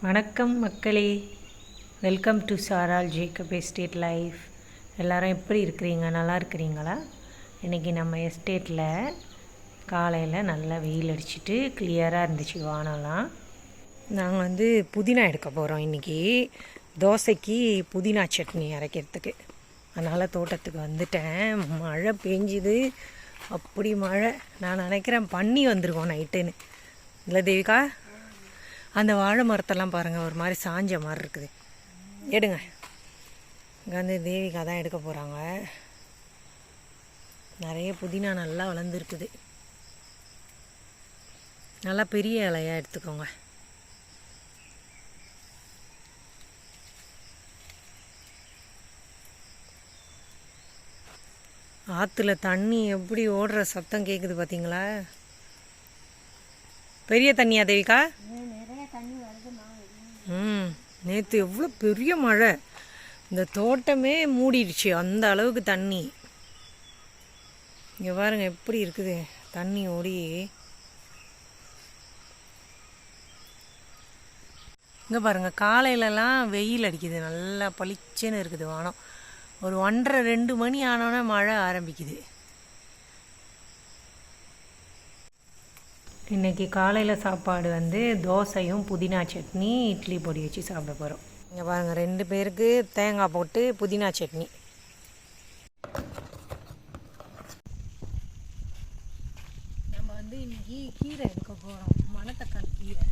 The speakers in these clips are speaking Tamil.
வணக்கம் மக்களே. Welcome to Charal Jacob estate life எல்லோரும் எப்படி இருக்கிறீங்க? நல்லா இருக்கிறீங்களா? இன்றைக்கி நம்ம எஸ்டேட்டில் காலையில் நல்லா வெயில் அடிச்சிட்டு கிளியராக இருந்துச்சு வானம்லாம். நாங்கள் வந்து புதினா எடுக்க போகிறோம் இன்றைக்கி தோசைக்கு புதினா சட்னி அரைக்கிறதுக்கு. அதனால் தோட்டத்துக்கு வந்துட்டேன். மழை பெஞ்சுது. அப்படி மழை. நான் நினைக்கிறேன் பண்ணி வந்திருக்கோம் நைட்டுன்னு இல்லை தேவிகா? அந்த வாழை மரத்தெல்லாம் பாருங்கள் ஒரு மாதிரி சாஞ்ச மாதிரி இருக்குது. எடுங்க. இங்கே வந்து தேவிக்காக தான் எடுக்க போகிறாங்க நிறைய புதினா நல்லா வளர்ந்துருக்குது. நல்லா பெரிய இலையாக எடுத்துக்கோங்க. ஆற்றுல தண்ணி எப்படி ஓடுற சத்தம் கேட்குது பார்த்தீங்களா பெரிய தண்ணியா தேவிக்கா நேற்று எவ்வளோ பெரிய மழை. இந்த தோட்டமே மூடிடுச்சு அந்த அளவுக்கு தண்ணி. இங்கே பாருங்க எப்படி இருக்குது தண்ணி ஓடி. இங்கே பாருங்க காலையிலலாம் வெயில் அடிக்குது நல்லா பளிச்சுன்னு இருக்குது வானம். ஒரு ஒன்றரை ரெண்டு மணி ஆனோன்னே மழை ஆரம்பிக்குது. இன்றைக்கி காலையில் சாப்பாடு வந்து தோசையும் புதினா சட்னி இட்லி பொடி வச்சு சாப்பிட போகிறோம் இங்கே பாருங்கள் ரெண்டு பேருக்கு தேங்காய் போட்டு புதினா சட்னி. நம்ம வந்து இன்னைக்கு கீரை எடுக்க போகிறோம் மணத்தக்காளி கீரை.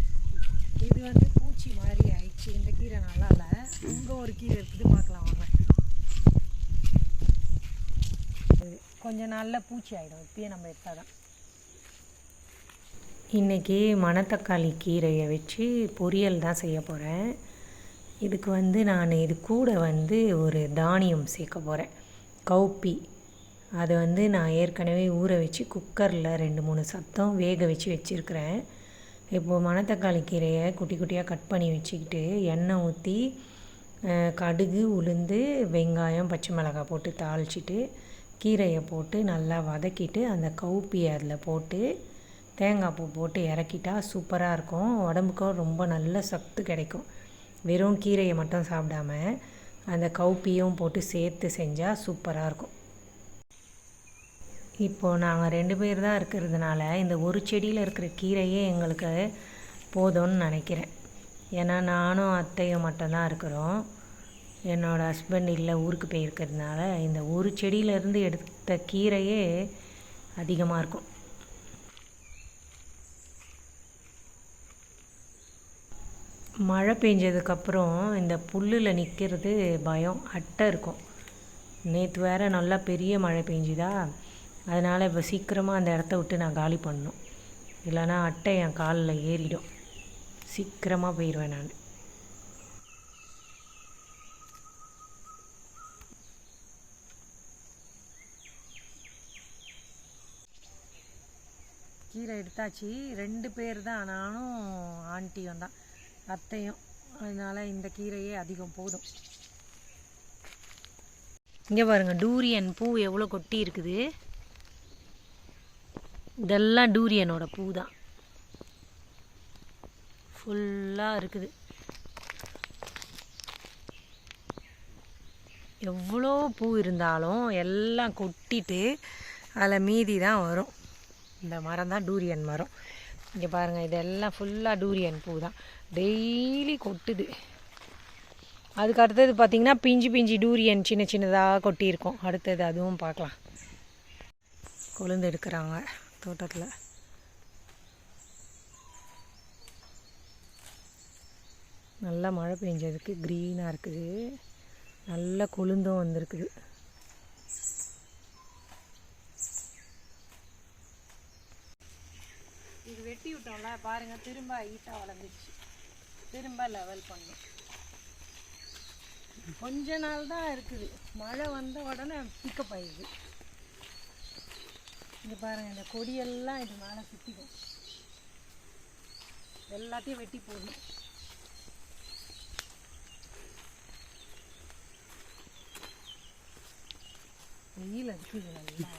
இது வந்து பூச்சி மாதிரி ஆயிடுச்சு. இந்த கீரை நல்லா இல்லை. இங்கே ஒரு கீரை இருக்குது. பார்க்கலாம் வாங்க. இது கொஞ்ச நாளில் பூச்சி ஆகிடும் இப்பயே நம்ம எடுத்தால் தான் இன்றைக்கி மணத்தக்காளி கீரையை வச்சு பொரியல் தான் செய்ய போகிறேன் இதுக்கு வந்து நான் இது கூட வந்து ஒரு தானியம் சேர்க்க போகிறேன் கவுப்பி. அதை வந்து நான் ஏற்கனவே ஊற வச்சு குக்கரில் ரெண்டு மூணு சத்தம் வேக வச்சு வச்சுருக்கிறேன். இப்போது மணத்தக்காளி கீரையை குட்டி குட்டியாக கட் பண்ணி வச்சுக்கிட்டு எண்ணெய் ஊற்றி கடுகு உளுந்து வெங்காயம் பச்சை மிளகாய் போட்டு தாளிச்சிட்டு கீரையை போட்டு நல்லா வதக்கிட்டு அந்த கவுப்பியை அதில் போட்டு தேங்காய் பூ போட்டு இறக்கிட்டா சூப்பராக இருக்கும். உடம்புக்கும் ரொம்ப நல்ல சத்து கிடைக்கும். வெறும் கீரையை மட்டும் சாப்பிடாம அந்த கவுப்பியும் போட்டு சேர்த்து செஞ்சால் சூப்பராக இருக்கும். இப்போது நாங்கள் ரெண்டு பேர் தான் இருக்கிறதுனால இந்த ஒரு செடியில் இருக்கிற கீரையே எங்களுக்கு போதும்னு நினைக்கிறேன். ஏன்னா நானும் அத்தையும் மட்டும்தான் இருக்கிறோம். என்னோடய ஹஸ்பண்ட் இல்லை ஊருக்கு போயிருக்கிறதுனால இந்த ஒரு செடியிலேருந்து எடுத்த கீரையே அதிகமாக இருக்கும். மழை பெஞ்சதுக்கப்புறம் இந்த புல்லில் நிற்கிறது பயம் அட்டை இருக்கும். நேற்று வேறு நல்லா பெரிய மழை பெஞ்சுதா? அதனால் இப்போ சீக்கிரமாக அந்த இடத்த விட்டு நான் காலி பண்ணணும். இல்லைன்னா அட்டை என் காலில் ஏறிடும். சீக்கிரமாக போயிடுவேன் நான். கீரை எடுத்தாச்சு. ரெண்டு பேர் தான். நானும் ஆண்டியும் தான். அத்தையும். அதனால் இந்த கீரையே அதிகம் போதும். இங்கே பாருங்கள் டூரியன் பூ எவ்வளோ கொட்டி இருக்குது. இதெல்லாம் டூரியனோட பூ தான் ஃபுல்லாக இருக்குது. எவ்வளோ பூ இருந்தாலும் எல்லாம் கொட்டிட்டு அதில் மீதி தான் வரும். இந்த மரம் தான் டூரியன் மரம். இங்கே பாருங்கள் இதெல்லாம் ஃபுல்லாக டூரியன் பூ தான் டெய்லி கொட்டுது. அதுக்கு அடுத்தது பார்த்திங்கன்னா பிஞ்சு பிஞ்சு டூரியன் சின்ன சின்னதாக கொட்டியிருக்கோம். அடுத்தது அதுவும் பார்க்கலாம். கொழுந்து எடுக்கிறாங்க தோட்டத்தில். நல்லா மழை பெஞ்சதுக்கு க்ரீனாக இருக்குது. நல்ல கொழுந்தும் வந்திருக்குது. குத்தி விட்டோம்ல பாருங்கள் திரும்ப ஹைட்டாக வளர்ந்துச்சு திரும்ப லெவல் பண்ணும் கொஞ்ச நாள் தான் இருக்குது. மழை வந்த உடனே பிக்கப் ஆயிடுது. இங்கே பாருங்கள் இந்த கொடியெல்லாம் இது மேலே சுற்றிக்கும் எல்லாத்தையும் வெட்டி போடும் வெயில் அடிக்குது நல்லா.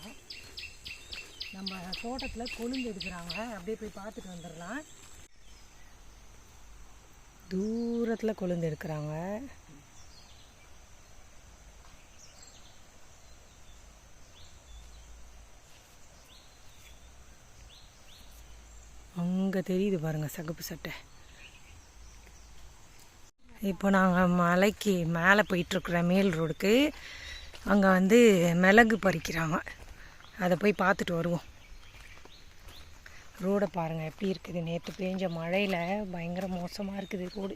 நம்ம தோட்டத்தில் கொழுந்து எடுக்கிறாங்க. அப்படியே போய் பார்த்துட்டு வந்துடலாம். தூரத்தில் கொழுந்து எடுக்கிறாங்க. அங்கே தெரியுது பாருங்கள் சகப்பு சட்டை. இப்போ நாங்கள் மலைக்கு மேலே போயிட்டுருக்குறோம் மேல் ரோடுக்கு அங்கே வந்து மிளகு பறிக்கிறாங்க. அதை போய் பார்த்துட்டு வருவோம். ரோடை பாருங்கள் எப்படி இருக்குது? நேற்று பெஞ்ச மழையில் பயங்கர மோசமாக இருக்குது ரோடு.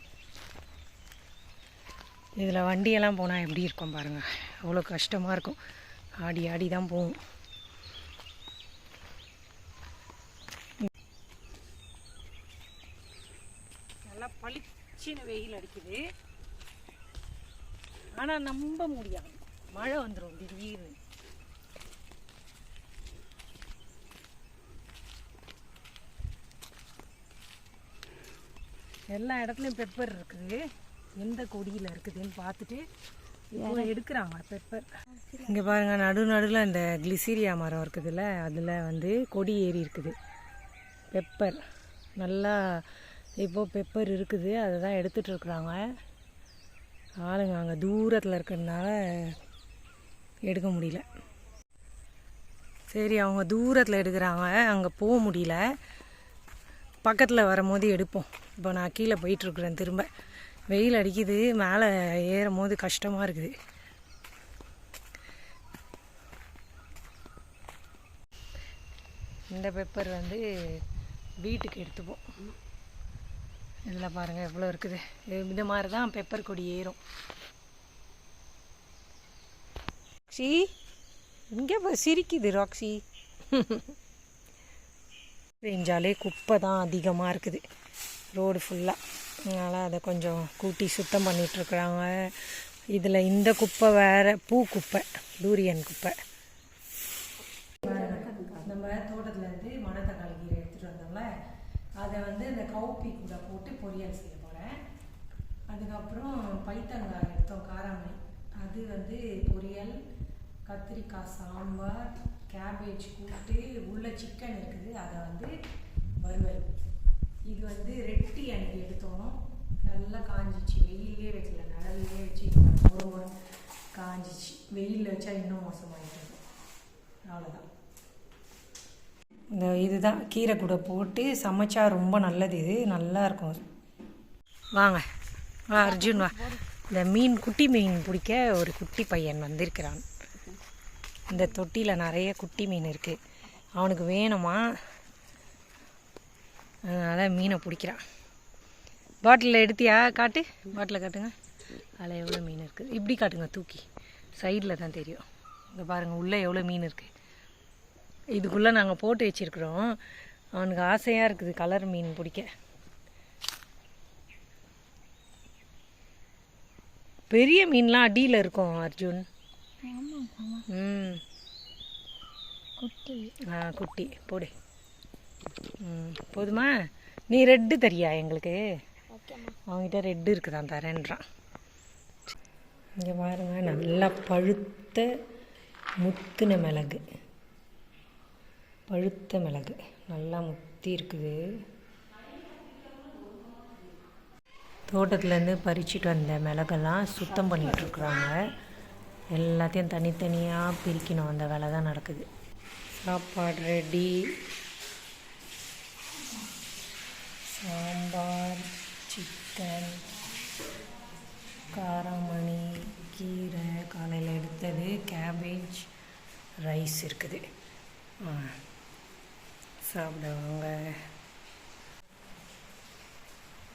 இதில் வண்டியெல்லாம் போனால் எப்படி இருக்கும் பாருங்கள் அவ்வளோ கஷ்டமாக இருக்கும். ஆடி ஆடி தான் போகும். நல்லா பளிச்சின வெயில் அடிக்குது. ஆனால் நம்ப முடியாது. மழை வந்துடும் திடீர்னு. எல்லா இடத்துலையும் பெப்பர் இருக்குது. எந்த கொடியில் இருக்குதுன்னு பார்த்துட்டு இப்போ எடுக்கிறாங்க பெப்பர் இங்கே பாருங்க நடு நடுவில் இந்த கிளிசீரியா மரம் இருக்குதுல்ல அதில் வந்து கொடி ஏறி இருக்குது. பெப்பர் நல்லா இப்போ பெப்பர் இருக்குது அதை தான் எடுத்துகிட்டு இருக்கிறாங்க. ஆளுங்க அங்கே தூரத்தில் இருக்கிறதுனால எடுக்க முடியல. சரி அவங்க தூரத்தில் எடுக்கிறாங்க அங்கே போக முடியல. பக்கத்தில் வரும்போது எடுப்போம். இப்போ நான் கீழே போயிட்டுருக்குறேன் திரும்ப. வெயில் அடிக்குது மேலே ஏறும் போது கஷ்டமாக இருக்குது. இந்த பெப்பர் வந்து வீட்டுக்கு எடுத்துப்போம். இதில் பாருங்கள் எவ்வளோ இருக்குது. இது- இந்த மாதிரி தான் பெப்பர் கொடி ஏறும். ராக்ஷி இங்கே இப்போ சிரிக்குது ராக்ஷி. பெஞ்சாலே குப்பை தான் அதிகமாக இருக்குது. ரோடு ஃபுல்லாக அதனால் அதை கொஞ்சம் கூட்டி சுத்தம் பண்ணிகிட்ருக்குறாங்க இதில் இந்த குப்பை வேறு பூ குப்பை டூரியன் குப்பை. நம்ம தோட்டத்துலேருந்து மணத்தக்காளி கீரை எடுத்துகிட்டு வந்தோம்ல அதை வந்து இந்த கவுப்பி கூட போட்டு பொரியல் செய்ய போகிறேன் அதுக்கப்புறம் பைத்தங்காய் எடுத்தோம் காராமணி. அது வந்து பொரியல் கத்திரிக்காய் சாம்பார் கேபேஜ் கூட்டு உள்ள சிக்கன் இருக்குது. அதை வந்து வறுவல் இது வந்து ரெட்டி அன்னைக்கு எடுத்தோம். நல்லா காஞ்சிச்சு. வெயிலே வைக்கல. நிழல்லே வச்சு ஒரு காஞ்சிச்சு. வெயிலில் வச்சா இன்னும் மோசமாகிட்டு அவ்வளோதான் இந்த இதுதான். கீரை கூட போட்டு சமைச்சா ரொம்ப நல்லது இது. நல்லா இருக்கும். வாங்க. வா அர்ஜுன் வா. இந்த மீன் குட்டி மீன் பிடிக்க ஒரு குட்டி பையன் வந்திருக்கிறான். இந்த தொட்டியில் நிறைய குட்டி மீன் இருக்குது அவனுக்கு வேணுமா? அதனால் மீனை பிடிக்கிறான் பாட்டிலில் எடுத்தியா? காட்டு. பாட்டிலில் காட்டுங்க. அதில் எவ்வளோ மீன் இருக்குது இப்படி காட்டுங்க தூக்கி. சைடில் தான் தெரியும். இங்கே பாருங்கள் உள்ளே எவ்வளோ மீன் இருக்குது இதுக்குள்ளே நாங்கள் போட்டு வச்சுருக்குறோம். அவனுக்கு ஆசையாக இருக்குது கலர் மீன் பிடிக்க. பெரிய மீன்லாம் அடியில் இருக்கும் அர்ஜுன். குட்டி. ஆ குட்டி. போடு. போதுமா? நீ ரெட்டு தரியா எங்களுக்கு? அவங்ககிட்ட ரெட்டு இருக்குதான் தரேன்றான். இங்கே பாருங்க நல்லா பழுத்த முத்தின மிளகு. பழுத்த மிளகு. நல்லா முத்தி இருக்குது. தோட்டத்துலேருந்து பறிச்சிட்டு வந்த மிளகெல்லாம் சுத்தம் பண்ணிகிட்ருக்குறாங்க எல்லாத்தையும் தனித்தனியாக பிரிக்கணும். அந்த வேலை தான் நடக்குது. சாப்பாடு ரெடி சாம்பார் சிக்கன் காராமணி கீரை காலையில் எடுத்தது கேபேஜ் ரைஸ் இருக்குது. சாப்பிடுவாங்க.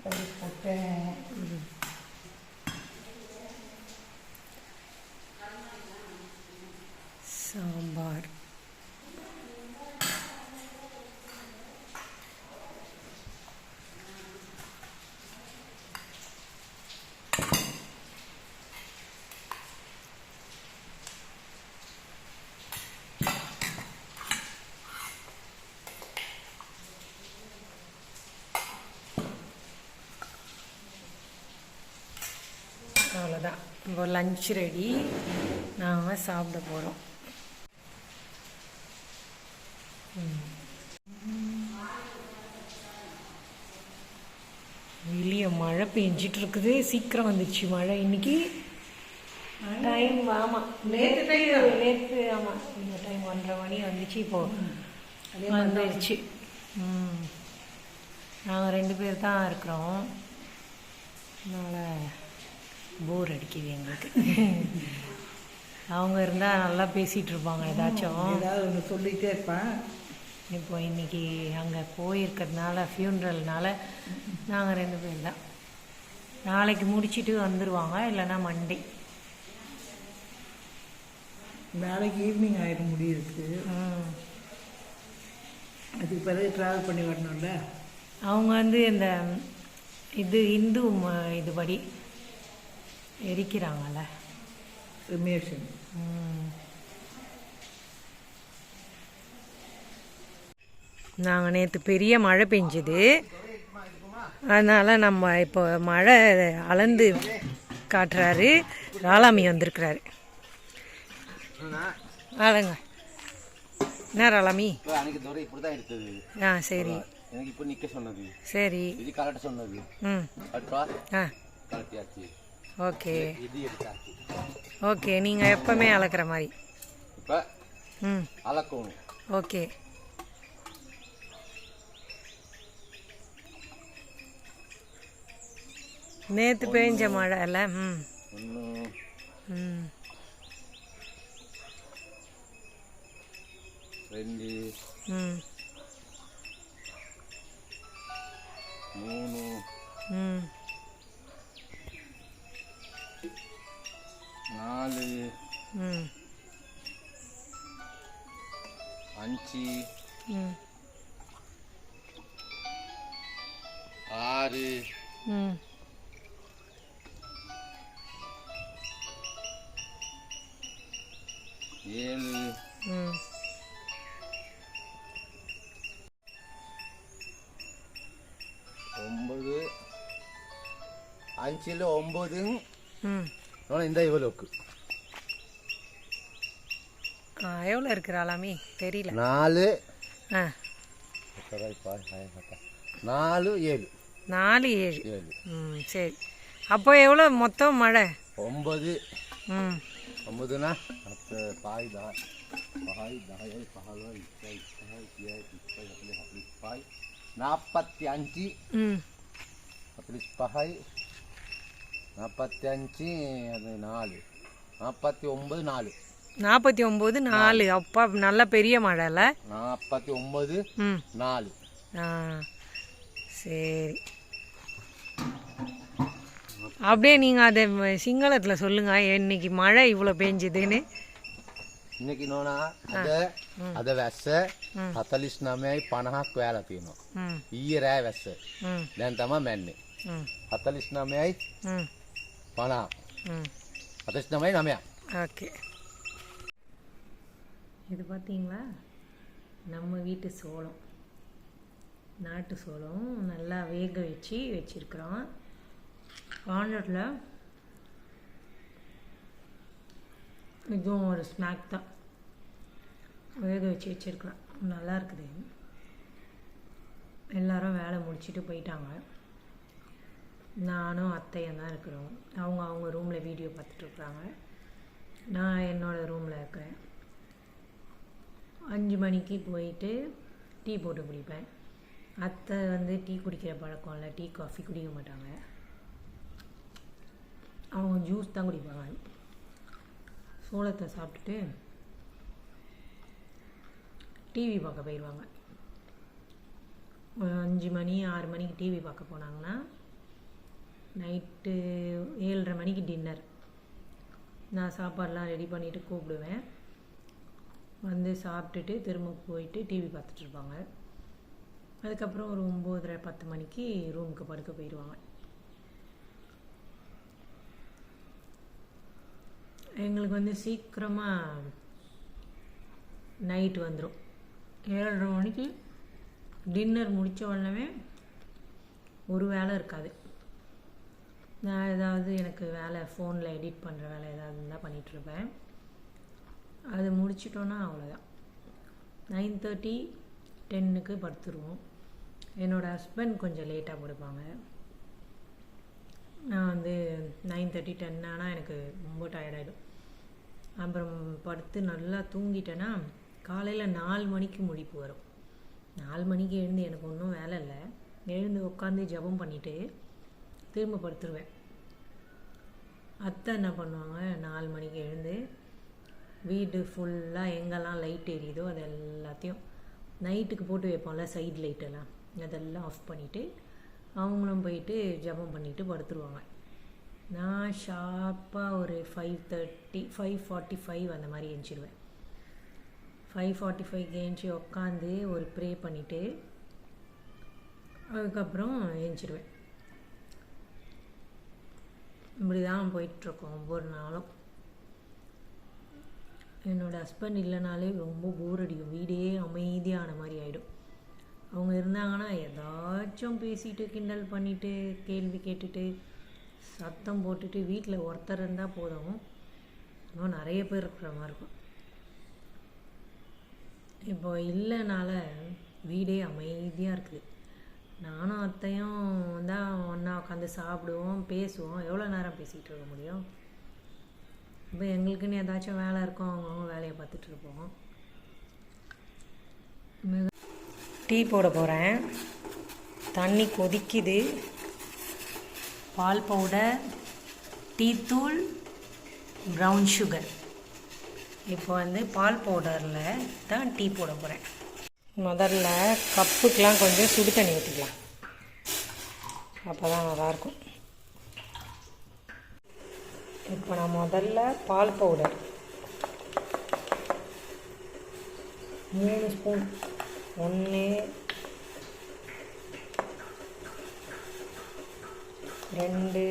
ஒரு பொட்டை சாம்பார். அவ்வளோதான் இப்போ லஞ்ச் ரெடி நாம் சாப்பிட போகிறோம் வெளியே மழை பெஞ்சிட்டு இருக்குது சீக்கிரம் வந்துச்சு மழை. இன்னைக்கு டைம் ஆமாம் நேற்று நேற்று ஆமாம் இந்த டைம் ஒன்றரை மணி வந்துச்சு இப்போ. வந்துடுச்சு ம். நாங்கள் ரெண்டு பேர் தான் இருக்கிறோம். அதனால் போர் அடிக்குது எங்களுக்கு. அவங்க இருந்தால் நல்லா பேசிகிட்டு இருப்பாங்க ஏதாச்சும். ஏதாவது ஒன்று சொல்லிகிட்டே இருப்பேன். இப்போ இன்னைக்கு அங்கே போயிருக்கிறதுனால ஃபியூனரல்னால நாங்கள் ரெண்டு பேர் தான். நாளைக்கு முடிச்சிட்டு வந்துடுவாங்க இல்லைன்னா மண்டே நாளைக்கு ஈவினிங் ஆயிடும் முடியிருக்கு அதுக்கு பிறகு ட்ராவல் பண்ணி வரணும்ல? அவங்க வந்து இந்த இது இந்து இதுபடி எரிக்கிறாங்கல்ல. ரிமேஷன் நாங்கள் நேற்று பெரிய மழை பெஞ்சுது. அதனால் நம்ம இப்போ மழை அளந்து காட்டுறாரு. ராலாமி வந்திருக்கிறாரு. ஆளுங்க என்ன ராலாமி எடுத்தது. ஆ சரி. சரி. ம். ஆ. ஓகே. ஓகே நீங்கள் எப்போவுமே அளக்குற மாதிரி. ம். ஓகே. நேற்று பெஞ்ச மழை இல்லை ம். ம். ரெண்டு. ம். மூணு. ம். நாலு. ம். அஞ்சு. ம். ஆறு. ம். ஏழு ம் ஒன்பது அஞ்சில் ஒம்பது இந்த இவ்வளோக்கு எவ்வளோ இருக்கிற ஆலாமி தெரியல நாலு நாலு ஏழு நாலு ஏழு ஏழு ம் சரி அப்போ எவ்வளோ மொத்தம் மழை ஒம்பது ம் ஒம்பதுனா पाय दहा पहाय दहा पहायला इतका इतका किया इतका आपले आपले पाय नापत्यांची आपली पहाय நாற்பத்தஞ்சு அது நாலு நாற்பத்தி ஒம்பது நாலு நாற்பத்தி ஒம்பது நாலு அப்பா நல்ல பெரிய மழைல நாற்பத்தி ஒம்பது நாலு ஆ சரி அப்படியே நீங்கள் அதை சிங்களத்தில் சொல்லுங்கள் இன்னைக்கு மழை இவ்வளோ பெஞ்சுதுன்னு இன்னைக்கு නෝනා අද අද වැස්ස හතලිස් නමයයි පණහක් වෑල තියෙනවා ம் ඊය රෑ වැස්ස ம் දැන් තම මැන්නේ ம் හතලිස් නමයයි ம் පණහා ம் හතලිස් නමයි නමයක් ஓகே இது பார்த்தீங்களா நம்ம வீட்டு சோளம் நாட்டு சோளம் நல்லா வேக வச்சு வச்சுருக்குறோம் கார்னரில் இதுவும் ஒரு ஸ்நாக் தான். வேக வச்சு வச்சுருக்கலாம். நல்லா இருக்குது. எல்லாரும் வேலை முடிச்சுட்டு போயிட்டாங்க. நானும் அத்தையும் தான் இருக்கிறோம். அவங்க அவங்க ரூமில் வீடியோ பார்த்துட்ருக்குறாங்க நான் என்னோடய ரூமில் இருக்கிறேன். அஞ்சு மணிக்கு போயிட்டு டீ போட்டு குடிப்பேன். அத்தை வந்து டீ குடிக்கிற பழக்கம் இல்லை. டீ காஃபி குடிக்க மாட்டாங்க. அவங்க ஜூஸ் தான் குடிப்பாங்க. சோளத்தை சாப்பிட்டுட்டு டிவி பார்க்க போயிடுவாங்க ஒரு அஞ்சு மணி ஆறு மணிக்கு டிவி பார்க்க போனாங்கன்னா நைட்டு ஏழரை மணிக்கு டின்னர் நான் சாப்பாடெலாம் ரெடி பண்ணிவிட்டு கூப்பிடுவேன். வந்து சாப்பிட்டுட்டு திரும்ப போயிட்டு டிவி பார்த்துட்ருப்பாங்க அதுக்கப்புறம் ஒரு ஒம்போதரை பத்து மணிக்கு ரூமுக்கு படுக்க போயிடுவாங்க எங்களுக்கு வந்து சீக்கிரமாக நைட்டு வந்துடும் ஏழரை மணிக்கு டின்னர் முடித்த உடனே ஒரு வேலை இருக்காது. நான் ஏதாவது எனக்கு வேலை ஃபோனில் எடிட் பண்ணுற வேலை ஏதாவது இருந்தால் பண்ணிகிட்ருப்பேன் அது முடிச்சிட்டோன்னா அவ்வளோதான் நைன் தேர்ட்டி டென்னுக்கு படுத்துருவோம். என்னோடய ஹஸ்பண்ட் கொஞ்சம் லேட்டாக கொடுப்பாங்க நான் வந்து நைன் தேர்ட்டி டென் ஆனால் எனக்கு ரொம்ப டயர்டாயிடும் அப்புறம் படுத்து நல்லா தூங்கிட்டேன்னா காலையில் நாலு மணிக்கு முழிப்பு வரும். நாலு மணிக்கு எழுந்து எனக்கு ஒன்றும் வேலை இல்லை. எழுந்து உட்காந்து ஜெபம் பண்ணிவிட்டு திரும்ப படுத்துருவேன். அத்தை என்ன பண்ணுவாங்க? நாலு மணிக்கு எழுந்து வீடு ஃபுல்லாக எங்கெல்லாம் லைட் எரியுதோ அது எல்லாத்தையும் நைட்டுக்கு போட்டு வைப்போம்ல சைடு லைட்டெல்லாம் அதெல்லாம் ஆஃப் பண்ணிவிட்டு அவங்களும் போயிட்டு ஜெபம் பண்ணிவிட்டு படுத்துருவாங்க. நான் ஷார்ப்பாக ஒரு five thirty five forty five அந்த மாதிரி எழுந்திருவேன் ஃபைவ் ஃபார்ட்டி ஃபைவ் ஏஞ்சி உட்காந்து ஒரு ப்ரே பண்ணிவிட்டு அதுக்கப்புறம் எழுந்திருவேன் இப்படி தான் போயிட்டுருக்கோம் ஒவ்வொரு நாளும். என்னோடய ஹஸ்பண்ட் இல்லைனாலே ரொம்ப போர் அடிக்கும். வீடே அமைதியான மாதிரி ஆகிடும் அவங்க இருந்தாங்கன்னா ஏதாச்சும் பேசிட்டு கிண்டல் பண்ணிவிட்டு கேள்வி கேட்டுட்டு சத்தம் போட்டுட்டு வீட்டில் ஒருத்தர் இருந்தால் போதும். இன்னும் நிறைய பேர் இருக்கிற மாதிரி இருக்கும். இப்போ இல்லைனால வீடே அமைதியாக இருக்குது. நானும் அத்தையும் தான் ஒன்றா உட்காந்து சாப்பிடுவோம் பேசுவோம். எவ்வளோ நேரம் பேசிகிட்டு இருக்க முடியும்? இப்போ எங்களுக்குன்னு ஏதாச்சும் வேலை இருக்கும் அவங்கவுங்க வேலையை பார்த்துட்டு இருப்போம். டீ போட போகிறேன் தண்ணி கொதிக்குது. பால் பவுடர் டீத்தூள் ப்ரௌன் சுகர் இப்போ வந்து பால் பவுடரில் தான் டீ போட போகிறேன் முதல்ல கப்புக்கெலாம் கொஞ்சம் சுடு தண்ணி ஊற்றிக்கலாம் அப்போ தான் நல்லாயிருக்கும் இப்போ நான் முதல்ல பால் பவுடர் மூணு ஸ்பூன் ஒன்று ரெண்டு.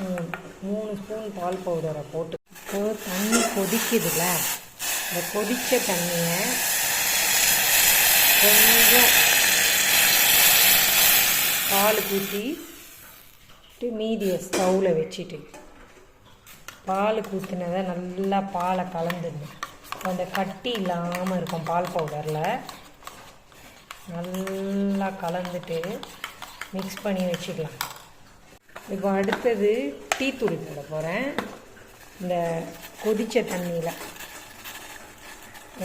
மூணு மூணு ஸ்பூன் பால் பவுடரை போட்டு. இப்போ தண்ணி கொதிக்குதுல்ல? இந்த கொதித்த தண்ணியை கொஞ்சம் பால் ஊற்றி மீதியை ஸ்டவ்வில் வச்சுட்டு பால் ஊற்றினதை நல்லா பாலை கலந்துடணும். அந்த கட்டி இல்லாமல் இருக்கும் பால் பவுடரில். நல்லா கலந்துட்டு மிக்ஸ் பண்ணி வச்சுக்கலாம். இப்போ அடுத்தது டீ தூள் போட போகிறேன் இந்த கொதித்த தண்ணியில்.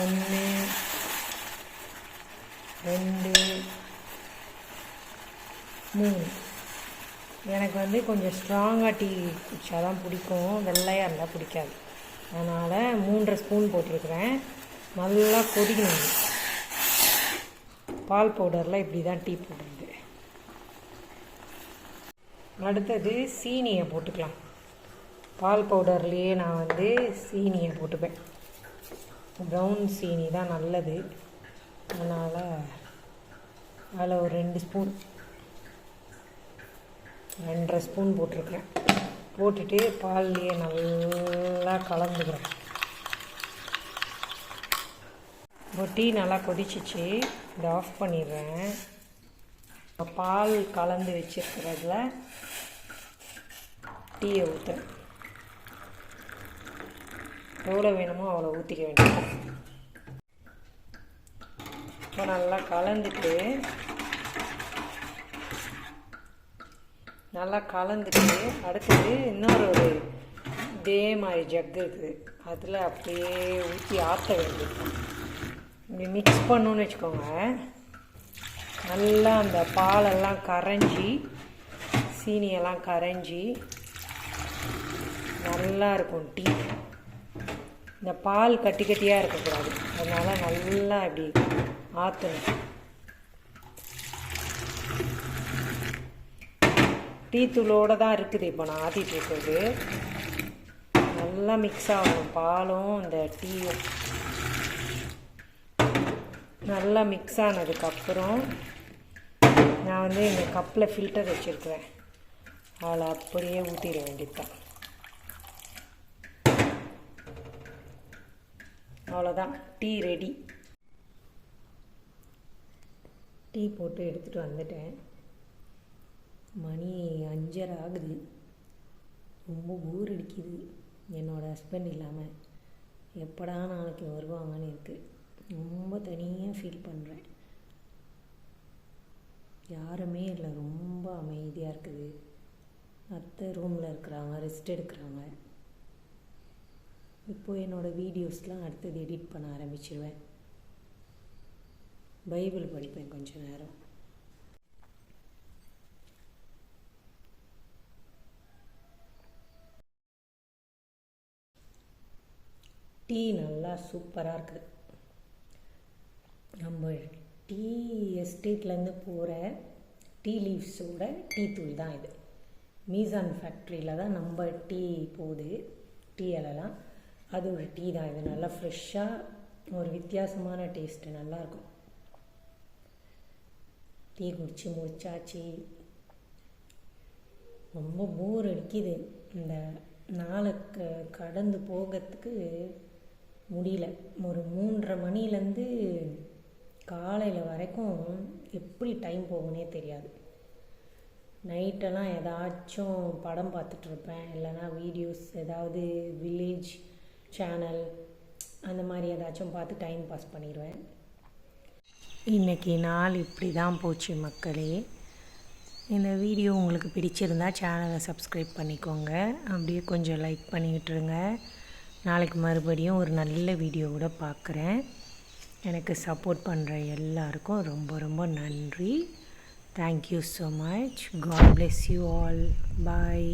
ஒன்று ரெண்டு மூணு. எனக்கு வந்து கொஞ்சம் ஸ்ட்ராங்காக டீ குடிச்சா தான் பிடிக்கும். வெள்ளையாக இருந்தால் பிடிக்காது. அதனால் மூன்றரை ஸ்பூன் போட்டிருக்கிறேன். நல்லா கொதிக்கணும். பால் பவுடரில் இப்படி தான் டீ போடுறது. அடுத்தது சீனியை போட்டுக்கலாம். பால் பவுடர்லேயே நான் வந்து சீனியை போட்டுப்பேன். ப்ரௌன் சீனி தான் நல்லது. அதனால் அதில் ஒரு ரெண்டு ஸ்பூன் ரெண்டரை ஸ்பூன் போட்டிருக்கேன். போட்டுட்டு பால்லையே நல்லா கலந்துக்கிறேன். இப்போ டீ நல்லா கொதிச்சிச்சு. இதை ஆஃப் பண்ணிடுறேன். பால் கலந்து வச்சிருக்கிறதுல டீயை ஊற்றுறேன் எவ்வளோ வேணுமோ அவ்வளோ ஊற்றிக்க வேண்டியது. இப்போ நல்லா கலந்துட்டு நல்லா கலந்துட்டு அடுத்தது இன்னொரு ஒரு இதே மாதிரி ஜக் இருக்குது. அதில் அப்படியே ஊற்றி ஆற்ற வேண்டியது. இப்படி மிக்ஸ் பண்ணோன்னு வச்சுக்கோங்க. நல்லா அந்த பாலெல்லாம் கரைஞ்சி சீனியெல்லாம் கரைஞ்சி நல்லா இருக்கும் டீ. இந்த பால் கட்டி கட்டியாக இருக்கக்கூடாது. அதனால் நல்லா இப்படி ஆற்றணும் டீ தூளோடு தான் இருக்குது இப்போ நான் ஆற்றிட்டு இருக்கிறது. நல்லா மிக்ஸ் ஆகணும் பாலும் இந்த டீயும். நல்லா மிக்ஸ் ஆனதுக்கப்புறம் நான் வந்து இந்த கப்பில் ஃபில்டர் வச்சுருக்குறேன். அதில் அப்படியே ஊற்றிட வேண்டியதுதான். அவ்வளோதான் டீ ரெடி டீ போட்டு எடுத்துகிட்டு வந்துட்டேன். மணி அஞ்சரை ஆகுது. ரொம்ப போர் அடிக்குது. என்னோடய ஹஸ்பண்ட் இல்லாமல் எப்படா நாளைக்கு வருவாங்கன்னு இருக்குது ரொம்ப தனியாக ஃபீல் பண்ணுறேன் யாருமே இல்லை ரொம்ப அமைதியாக இருக்குது. அத்தை ரூமில் இருக்கிறாங்க ரெஸ்ட் எடுக்கிறாங்க. இப்போ என்னோடய வீடியோஸ்லாம் அடுத்தது எடிட் பண்ண ஆரம்பிச்சிருவேன். பைபிள் படிப்பேன் கொஞ்ச நேரம். டீ நல்லா சூப்பராக இருக்குது நம்ம டீ எஸ்டேட்லேருந்து போகிற டீ லீவ்ஸோட டீ தூள் தான் இது. மீசான் ஃபேக்ட்ரியில் தான் நம்ம டீ போகுது. டீ அலலாம் அது ஒரு டீ தான். இது நல்லா ஃப்ரெஷ்ஷாக ஒரு வித்தியாசமான டேஸ்ட்டு. நல்லாயிருக்கும் டீ குடிச்சு முடிச்சாச்சு. ரொம்ப போர் அடிக்குது. இந்த நாளுக்கு கடந்து போகிறதுக்கு முடியல. ஒரு மூன்றரை மணிலேருந்து காலையில் வரைக்கும் எப்படி டைம் போகுனே தெரியாது. நைட்டெல்லாம் ஏதாச்சும் படம் பார்த்துட்ருப்பேன் இல்லைனா வீடியோஸ் ஏதாவது வில்லேஜ் சேனல் அந்த மாதிரி ஏதாச்சும் பார்த்து டைம் பாஸ் பண்ணிடுவேன் இன்றைக்கி நாள் இப்படி தான் போச்சு மக்களே. இந்த வீடியோ உங்களுக்கு பிடிச்சிருந்தா சேனலை சப்ஸ்கிரைப் பண்ணிக்கோங்க. அப்படியே கொஞ்சம் லைக் பண்ணிக்கிட்டுருங்க. நாளைக்கு மறுபடியும் ஒரு நல்ல வீடியோவோட பார்க்குறேன். எனக்கு சப்போர்ட் பண்ணுற எல்லாருக்கும் ரொம்ப ரொம்ப நன்றி. Thank you so much God bless you all bye